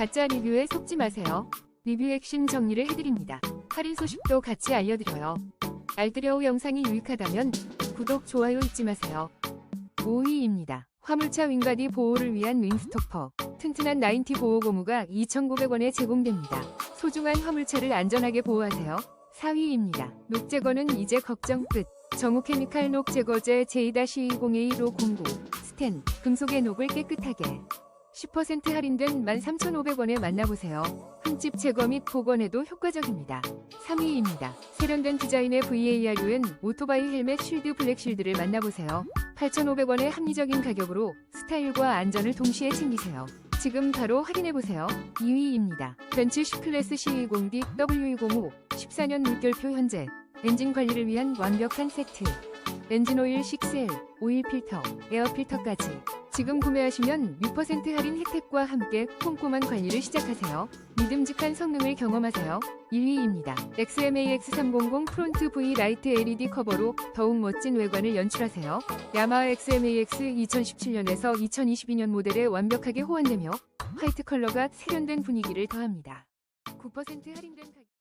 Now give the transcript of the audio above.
가짜 리뷰에 속지 마세요. 리뷰 핵심 정리를 해드립니다. 할인 소식도 같이 알려드려요. 알뜰여우 영상이 유익하다면 구독, 좋아요 잊지 마세요. 5위입니다. 화물차 윙바디 보호를 위한 윙스토퍼. 튼튼한 90 보호 고무가 2,900원에 제공됩니다. 소중한 화물차를 안전하게 보호하세요. 4위입니다. 녹 제거는 이제 걱정 끝. 정우케미칼 녹 제거제 J-20A15009 스텐 금속의 녹을 깨끗하게 10% 할인된 13,500원에 만나보세요. 흠집 제거 및 복원에도 효과적입니다. 3위입니다. 세련된 디자인의 VARUN 오토바이 헬멧 쉴드 블랙 쉴드를 만나보세요. 8,500원의 합리적인 가격으로 스타일과 안전을 동시에 챙기세요. 지금 바로 확인해보세요. 2위입니다. 벤츠 C클래스 C20D W205 14년 물결표 현재 엔진 관리를 위한 완벽한 세트 엔진오일 6L, 오일 필터, 에어 필터까지 지금 구매하시면 6% 할인 혜택과 함께 꼼꼼한 관리를 시작하세요. 믿음직한 성능을 경험하세요. 1위입니다. XMAX300 프론트 V 라이트 LED 커버로 더욱 멋진 외관을 연출하세요. 야마하 XMAX 2017년에서 2022년 모델에 완벽하게 호환되며 화이트 컬러가 세련된 분위기를 더합니다. 9% 할인된 가격